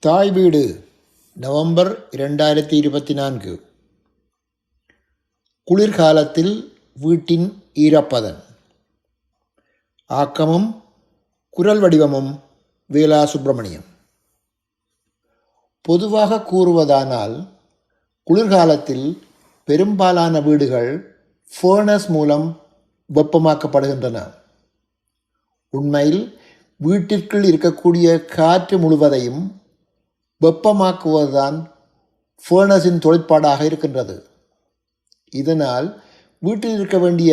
தாய் வீடு நவம்பர் இரண்டாயிரத்தி இருபத்தி நான்கு. குளிர்காலத்தில் வீட்டின் ஈரப்பதன். ஆக்கமும் குரல் வடிவமும் வேலா சுப்பிரமணியம் பொதுவாக கூறுவதானால் குளிர்காலத்தில் பெரும்பாலான வீடுகள் ஃபர்னஸ் மூலம் வெப்பமாக்கப்படுகின்றன. உண்மையில் வீட்டிற்குள் இருக்கக்கூடிய காற்று முழுவதையும் வெப்பமாக்குவதுதான் ஃபர்னஸின் தொழிற்பாடாக இருக்கின்றது. இதனால் வீட்டில் இருக்க வேண்டிய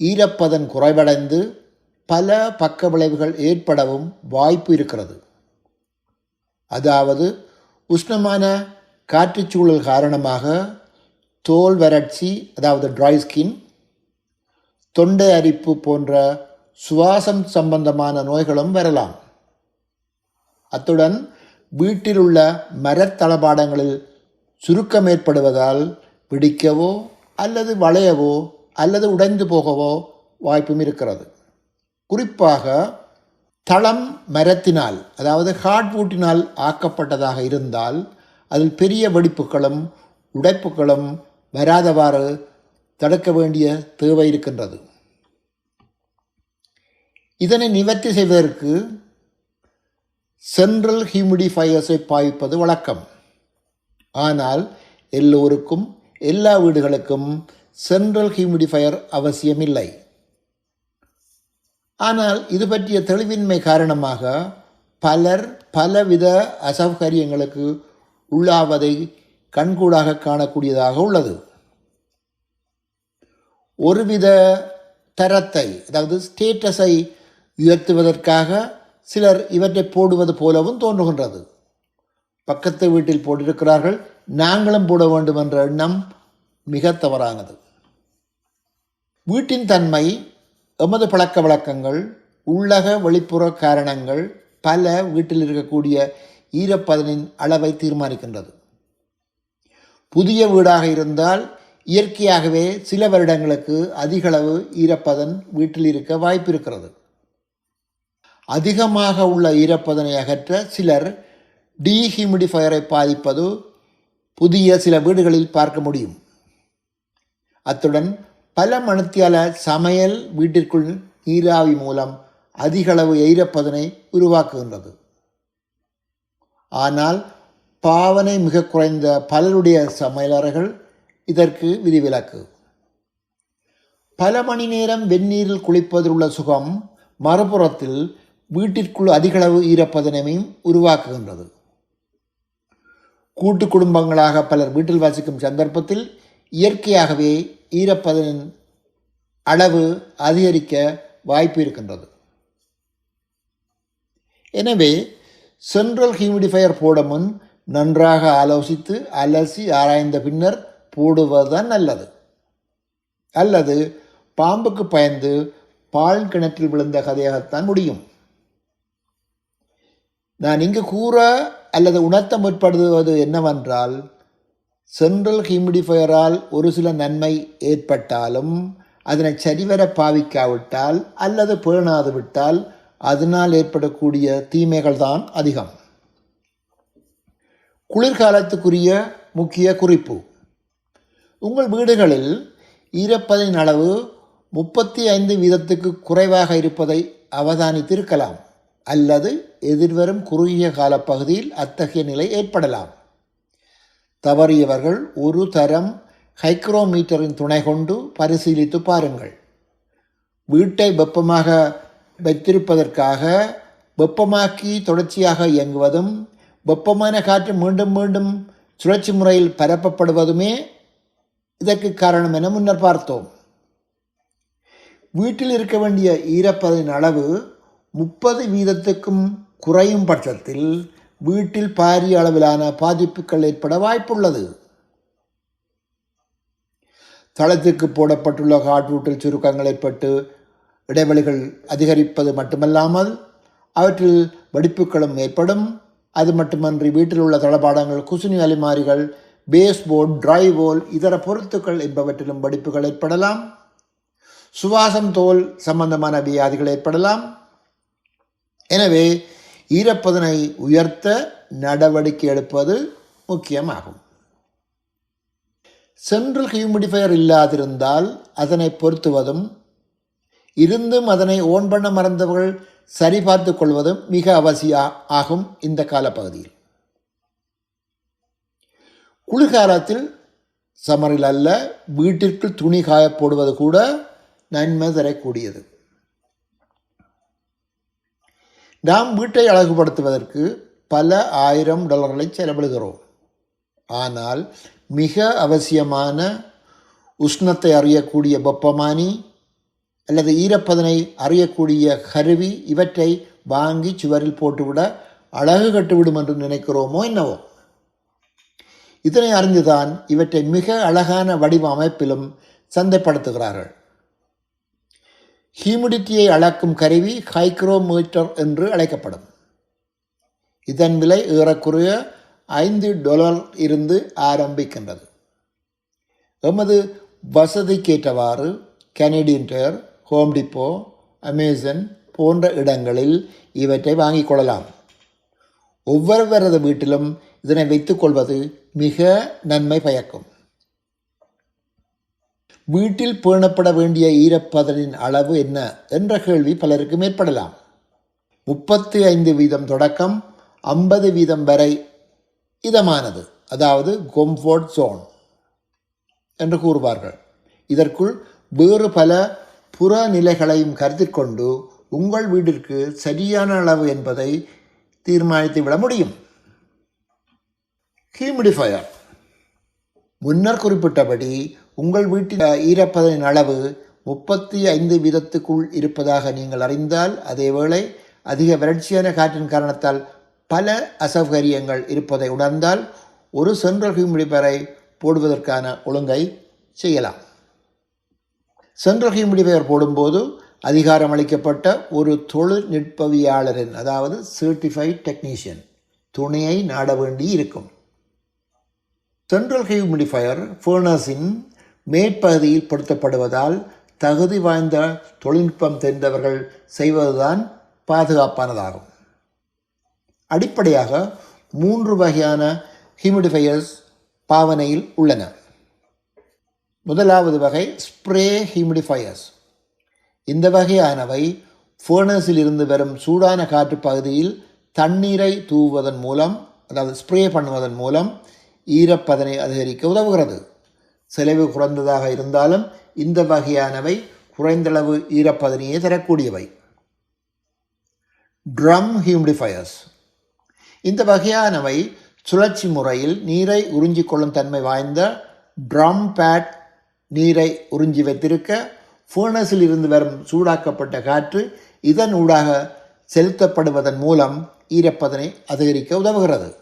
ஈரப்பதன் குறைவடைந்து பல பக்க விளைவுகள் ஏற்படவும் வாய்ப்பு இருக்கிறது. அதாவது உஷ்ணமான காற்றுச்சூழல் காரணமாக தோல் வறட்சி அதாவது ட்ரை ஸ்கின் தொண்டை அரிப்பு போன்ற சுவாசம் சம்பந்தமான நோய்களும் வரலாம். அத்துடன் வீட்டில் உள்ள மரத்தளபாடங்களில் சுருக்கம் ஏற்படுவதால் பிடிக்கவோ அல்லது வளையவோ அல்லது உடைந்து போகவோ வாய்ப்பும் இருக்கிறது. குறிப்பாக தளம் மரத்தினால் அதாவது ஹார்ட்வுட்டினால் ஆக்கப்பட்டதாக இருந்தால் அதில் பெரிய வெடிப்புகளும் உடைப்புகளும் வராதவாறு தடுக்க வேண்டிய தேவை இருக்கின்றது. இதனை நிவர்த்தி செய்வதற்கு சென்ட்ரல் ஹியூமிடிஃபையர்ஸை பாய்ப்பது வழக்கம். ஆனால் எல்லோருக்கும் எல்லா வீடுகளுக்கும் சென்ட்ரல் ஹியூமிடிஃபையர் அவசியமில்லை. ஆனால் இது பற்றிய தெளிவின்மை காரணமாக பலர் பலவித அசௌகரியங்களுக்கு உள்ளாவதை கண்கூடாக காணக்கூடியதாக உள்ளது. ஒருவித தரத்தை அதாவது ஸ்டேட்டஸை உயர்த்துவதற்காக சிலர் இவற்றை போடுவது போலவும் தோன்றுகின்றது. பக்கத்து வீட்டில் போட்டிருக்கிறார்கள் நாங்களும் போட வேண்டும் என்ற எண்ணம் மிக தவறானது. வீட்டின் தன்மை எமது பழக்க வழக்கங்கள் உள்ளக வெளிப்புற காரணங்கள் பல வீட்டில் இருக்கக்கூடிய ஈரப்பதனின் அளவை தீர்மானிக்கின்றது. புதிய வீடாக இருந்தால் இயற்கையாகவே சில வருடங்களுக்கு அதிகளவு ஈரப்பதன் வீட்டில் இருக்க வாய்ப்பு இருக்கிறது அதிகமாக உள்ள ஈரப்பதனை அகற்ற சிலர் டீஹியூமிடிஃபயரை பாதிப்பது புதிய சில வீடுகளில் பார்க்க முடியும். அத்துடன் பல மணித்தியால சமையல் வீட்டிற்குள் நீராவி மூலம் அதிகளவு ஈரப்பதனை உருவாக்குகின்றது. ஆனால் பாவனை மிக குறைந்த பலருடைய சமையலறைகள் இதற்கு விதிவிலக்கு. பல மணி நேரம் வெந்நீரில் குளிப்பதில் உள்ள சுகம் மறுபுறத்தில் வீட்டிற்குள் அதிகளவு ஈரப்பதனமையும் உருவாக்குகின்றது. கூட்டு குடும்பங்களாக பலர் வீட்டில் வசிக்கும் சந்தர்ப்பத்தில் இயற்கையாகவே ஈரப்பதனின் அளவு அதிகரிக்க வாய்ப்பு இருக்கின்றது. எனவே சென்ட்ரல் ஹியூமிடிஃபையர் போட முன் நன்றாக ஆலோசித்து அலசி ஆராய்ந்த பின்னர் போடுவதுதான் நல்லது. அல்லது பாம்புக்கு பயந்து பால் கிணற்றில் விழுந்த கதையாகத்தான் முடியும். நான் இங்கு கூற அல்லது உணர்த்த முற்படுவது என்னவென்றால் சென்ட்ரல் ஹியூமிடிஃபையரால் ஒரு சில நன்மை ஏற்பட்டாலும் அதனை சரிவர பாவிக்காவிட்டால் அல்லது பேணாது விட்டால் அதனால் ஏற்படக்கூடிய தீமைகள் தான் அதிகம். குளிர்காலத்துக்குரிய முக்கிய குறிப்பு. உங்கள் வீடுகளில் ஈரப்பதின் அளவு முப்பத்தி ஐந்து வீதத்துக்கு குறைவாக இருப்பதை அவதானித்திருக்கலாம். அல்லது எதிர்வரும் குறுகிய கால பகுதியில் அத்தகைய நிலை ஏற்படலாம். தவறியவர்கள் ஒரு தரம் ஹைக்ரோமீட்டரின் துணை கொண்டு பரிசீலித்து பாருங்கள். வீட்டை வெப்பமாக வைத்திருப்பதற்காக வெப்பமாக்கி தொடர்ச்சியாக இயங்குவதும் வெப்பமான காற்று மீண்டும் மீண்டும் சுழற்சி முறையில் பரப்பப்படுவதுமே இதற்கு காரணம் என முன்னர் பார்த்தோம். வீட்டில் இருக்க வேண்டிய ஈரப்பதின் அளவு முப்பது வீதத்துக்கும் குறையும் பட்சத்தில் வீட்டில் பாரிய அளவிலான பாதிப்புகள் ஏற்பட வாய்ப்புள்ளது. தளத்திற்கு போடப்பட்டுள்ள ஹார்ட்வூட்டில் சுருக்கங்கள் ஏற்பட்டு இடைவெளிகள் அதிகரிப்பது மட்டுமல்லாமல் அவற்றில் வெடிப்புகளும் ஏற்படும். அது மட்டுமன்றி வீட்டில் உள்ள தளபாடங்கள் குசுனி அலிமாரிகள் பேஸ்போர்ட் டிரைவோல் இதர பொருத்துக்கள் என்பவற்றிலும் வெடிப்புகள் ஏற்படலாம். சுவாசம் தோல் சம்பந்தமான வியாதிகள் ஏற்படலாம். எனவே ஈரப்பதனை உயர்த்த நடவடிக்கை எடுப்பது முக்கியமாகும். சென்ட்ரல் ஹியூமிடிஃபையர் இல்லாதிருந்தால் அதனை பொருத்துவதும் இருந்தும் அதனை ஓன் பண்ண மறந்தவர்கள் சரிபார்த்து கொள்வதும் மிக அவசிய ஆகும் இந்த காலப்பகுதியில். குளிர்காலத்தில் சமரில் அல்ல வீட்டிற்கு துணி காயப்போடுவது கூட நன்மை தரக்கூடியது. நாம் வீட்டை அழகுபடுத்துவதற்கு பல ஆயிரம் டாலர்களை செலவிடுகிறோம். ஆனால் மிக அவசியமான உஷ்ணத்தை அறியக்கூடிய வெப்பமானி அல்லது ஈரப்பதனை அறியக்கூடிய கருவி இவற்றை வாங்கி சுவரில் போட்டுவிட அழகு கட்டுவிடும் என்று நினைக்கிறோமோ என்னவோ? இதனை அறிந்துதான் இவற்றை மிக அழகான வடிவ அமைப்பிலும் சந்தைப்படுத்துகிறார்கள். ஹியூமிடிட்டியை அளக்கும் கருவி ஹைக்ரோமீட்டர் என்று அழைக்கப்படும். இதன் விலை ஏறக்குறைய ஐந்து டொலர் இருந்து ஆரம்பிக்கின்றது. எமது வசதிக்கேற்றவாறு Canadian Tire Home Depot Amazon போன்ற இடங்களில் இவற்றை வாங்கிக் கொள்ளலாம். ஒவ்வொருவரது வீட்டிலும் இதனை வைத்துக் கொள்வது மிக நன்மை பயக்கும். வீட்டில் பேணப்பட வேண்டிய ஈரப்பதனின் அளவு என்ன? என்ற கேள்வி பலருக்கும் ஏற்படலாம் முப்பத்தி ஐந்து வீதம் தொடக்கம் ஐம்பது வீதம் வரை இதமானது. அதாவது கொம்ஃபோர்ட் ஜோன் என்று கூறுவார்கள். இதற்குள் வேறு பல புறநிலைகளையும் கருத்தில் கொண்டு உங்கள் வீட்டிற்கு சரியான அளவு என்பதை தீர்மானித்து விட முடியும். ஹியூமிடிஃபயர் முன்னர் குறிப்பிட்டபடி உங்கள் வீட்டின் ஈரப்பதனின் அளவு முப்பத்தி ஐந்து வீதத்துக்குள் இருப்பதாக நீங்கள் அறிந்தால் அதேவேளை அதிக வறட்சியான காற்றின் காரணத்தால் பல அசௌகரியங்கள் இருப்பதை உணர்ந்தால் ஒரு சென்ட்ரல் ஹியூமிடிஃபயரை போடுவதற்கான ஒழுங்கை செய்யலாம். சென்ட்ரல் ஹியூமிடிஃபயர் போடும்போது அதிகாரம் அளிக்கப்பட்ட ஒரு தொழில்நுட்பவியாளரின் அதாவது சர்டிஃபைட் டெக்னீஷியன் துணையை நாட வேண்டி இருக்கும் சென்ட்ரல் ஹியூமிடிஃபயர் ஃபர்னஸின் மேற்பகுதியில் பொருத்தப்படுவதால் தகுதி வாய்ந்த தொழில்நுட்பம் தெரிந்தவர்கள் செய்வதுதான் பாதுகாப்பானதாகும். அடிப்படையாக மூன்று வகையான ஹியூமிடிஃபயர்ஸ் பாவனையில் உள்ளன. முதலாவது வகை ஸ்ப்ரே ஹியூமிடிஃபயர்ஸ் இந்த வகையானவை ஃபர்னஸில் இருந்து வரும் சூடான காற்று பகுதியில் தண்ணீரை தூவுவதன் மூலம் அதாவது ஸ்ப்ரே பண்ணுவதன் மூலம் ஈரப்பதனை அதிகரிக்க உதவுகிறது. செலவு குறைந்ததாக இருந்தாலும் இந்த வகையானவை குறைந்தளவு ஈரப்பதனையே தரக்கூடியவை. ட்ரம் ஹியூமிடிஃபயர்ஸ் இந்த வகையானவை சுழற்சி முறையில் நீரை உறிஞ்சிக்கொள்ளும் தன்மை வாய்ந்த ட்ரம் பேட் நீரை உறிஞ்சி வைத்திருக்க ஃபர்னஸில் இருந்து வரும் சூடாக்கப்பட்ட காற்று இதன் ஊடாக செலுத்தப்படுவதன் மூலம் ஈரப்பதனை அதிகரிக்க உதவுகிறது.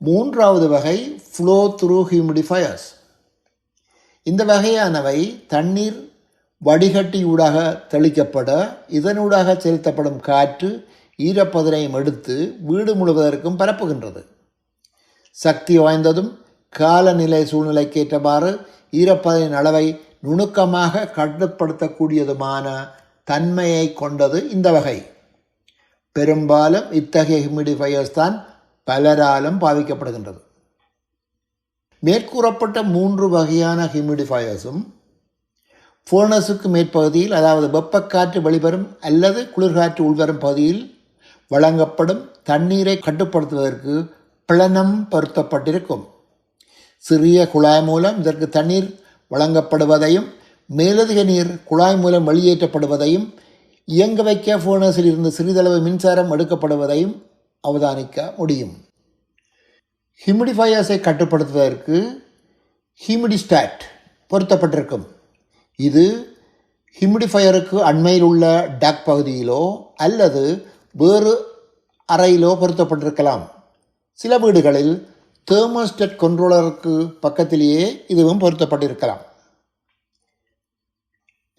மூன்றாவது வகை ஃப்ளோ த்ரூ ஹியூமிடிஃபயர்ஸ் இந்த வகையானவை தண்ணீர் வடிகட்டியூடாக தெளிக்கப்பட இதனூடாக செலுத்தப்படும் காற்று ஈரப்பதனையும் எடுத்து வீடு முழுவதற்கும் பரப்புகின்றது. சக்தி வாய்ந்ததும் காலநிலை சூழ்நிலைக்கேற்றவாறு ஈரப்பதனின் அளவை நுணுக்கமாக கட்டுப்படுத்தக்கூடியதுமான தன்மையை கொண்டது இந்த வகை. பெரும்பாலும் இத்தகைய ஹியூமிடிஃபயர்ஸ் தான் பலராலும் பாவிக்கப்படுகின்றது மேற்கூறப்பட்ட மூன்று வகையான ஹியூமிடிஃபயர்ஸும் ஃபோனஸுக்கு மேற்பகுதியில் அதாவது வெப்பக்காற்று வெளிவரும் அல்லது குளிர்காற்று உள்வரும் பகுதியில் வழங்கப்படும் தண்ணீரை கட்டுப்படுத்துவதற்கு பிளனம் பொருத்தப்பட்டிருக்கும். சிறிய குழாய் மூலம் இதற்கு தண்ணீர் வழங்கப்படுவதையும் மேலதிக நீர் குழாய் மூலம் வெளியேற்றப்படுவதையும் இயங்க வைக்க ஃபோனஸில் இருந்து சிறிதளவு மின்சாரம் எடுக்கப்படுவதையும் அவதானிக்க முடியும். ஹியூமிடிஃபயர்ஸை கட்டுப்படுத்துவதற்கு ஹியூமிடிஸ்டாட் பொருத்தப்பட்டிருக்கும். இது ஹியூமிடிஃபயருக்கு அண்மையில் உள்ள டக் பகுதியிலோ அல்லது வேறு அறையிலோ பொருத்தப்பட்டிருக்கலாம். சில வீடுகளில் தேர்மோஸ்டெட் கண்ட்ரோலருக்கு பக்கத்திலேயே இதுவும் பொருத்தப்பட்டிருக்கலாம்.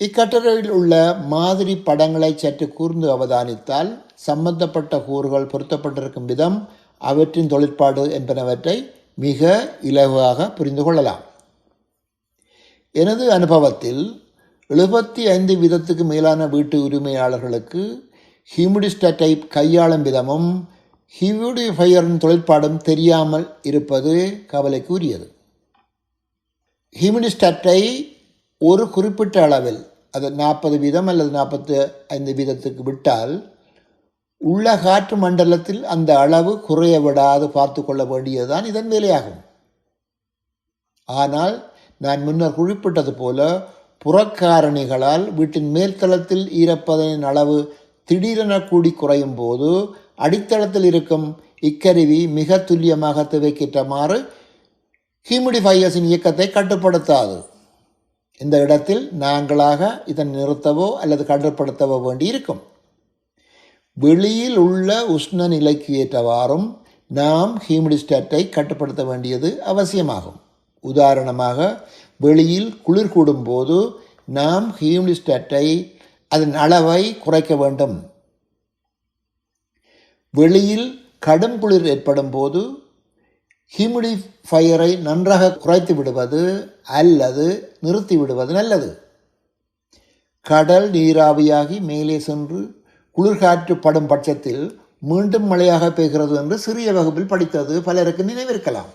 இக்கட்டுரையில் உள்ள மாதிரி படங்களை சற்று கூர்ந்து அவதானித்தால் சம்பந்தப்பட்ட கூறுகள் பொருத்தப்பட்டிருக்கும் விதம் அவற்றின் தொழிற்பாடு என்பனவற்றை மிக இலகுவாக புரிந்து கொள்ளலாம். எனது அனுபவத்தில் எழுபத்தி ஐந்து வீதத்துக்கு மேலான வீட்டு உரிமையாளர்களுக்கு ஹியூமிடிஸ்டட்டை கையாளும் விதமும் ஹியூடிஃபையரின் தொழிற்பாடும் தெரியாமல் இருப்பது கவலைக்கு உரியது ஹியூமினிஸ்டட்டை ஒரு குறிப்பிட்ட அளவில் அது நாற்பது வீதம் அல்லது நாற்பத்து ஐந்து வீதத்துக்கு விட்டால் உள்ள காற்று மண்டலத்தில் அந்த அளவு குறைய விடாது பார்த்து கொள்ள வேண்டியதுதான் இதன் வேலையாகும். ஆனால் நான் முன்னர் குறிப்பிட்டது போல புறக்காரணிகளால் வீட்டின் மேல்தளத்தில் ஈரப்பதனின் அளவு திடீரென கூடி குறையும் போது அடித்தளத்தில் இருக்கும் இக்கருவி மிக துல்லியமாக துவைக்கிட்டமாறு ஹியூமிடிஃபையர்ஸின் இயக்கத்தை கட்டுப்படுத்தாது. இந்த இடத்தில் நாங்களாக இதன் நிறுத்தவோ அல்லது கட்டுப்படுத்தவோ வேண்டியிருக்கும். வெளியில் உள்ள உஷ்ண நிலைக்கு ஏற்றவாறும் நாம் ஹியூமிடிஸ்டேட்டை கட்டுப்படுத்த வேண்டியது அவசியமாகும். உதாரணமாக வெளியில் குளிர் கூடும் போது நாம் ஹியூமிடிஸ்டேட்டை அதன் அளவை குறைக்க வேண்டும். வெளியில் கடும் குளிர் ஏற்படும் போது ஹியூமிடிஃபையரை நன்றாக குறைத்து விடுவது அல்லது நிறுத்தி விடுவது நல்லது. கடல் நீராவியாகி மேலே சென்று குளிர்காற்று படும் பட்சத்தில் மீண்டும் மழையாக பெய்கிறது என்று சிறிய வகுப்பில் படித்தது பலருக்கு நினைவிருக்கலாம்.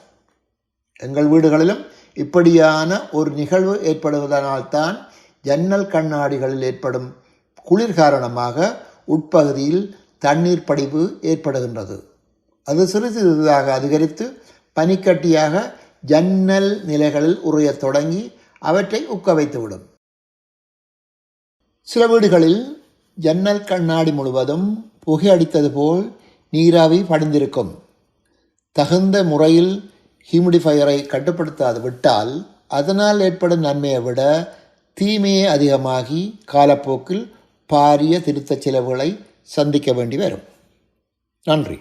எங்கள் வீடுகளிலும் இப்படியான ஒரு நிகழ்வு ஏற்படுவதனால்தான் ஜன்னல் கண்ணாடிகளில் ஏற்படும் குளிர் காரணமாக உட்பகுதியில் தண்ணீர் படிவு ஏற்படுகின்றது. அது சிறிது சிறிதாக அதிகரித்து பனிக்கட்டியாக ஜன்னல் நிலைகளில் உறையத் தொடங்கி அவற்றை உக்க வைத்துவிடும். சில வீடுகளில் ஜன்னல் கண்ணாடி முழுவதும் புகை அடித்தது போல் நீராவி படிந்திருக்கும். தகுந்த முறையில் ஹியூமிடிஃபையரை கட்டுப்படுத்தாது விட்டால் அதனால் ஏற்படும் நன்மையை விட தீமையே அதிகமாகி காலப்போக்கில் பாரிய திருத்தச் செலவுகளை சந்திக்க வேண்டி வரும். நன்றி.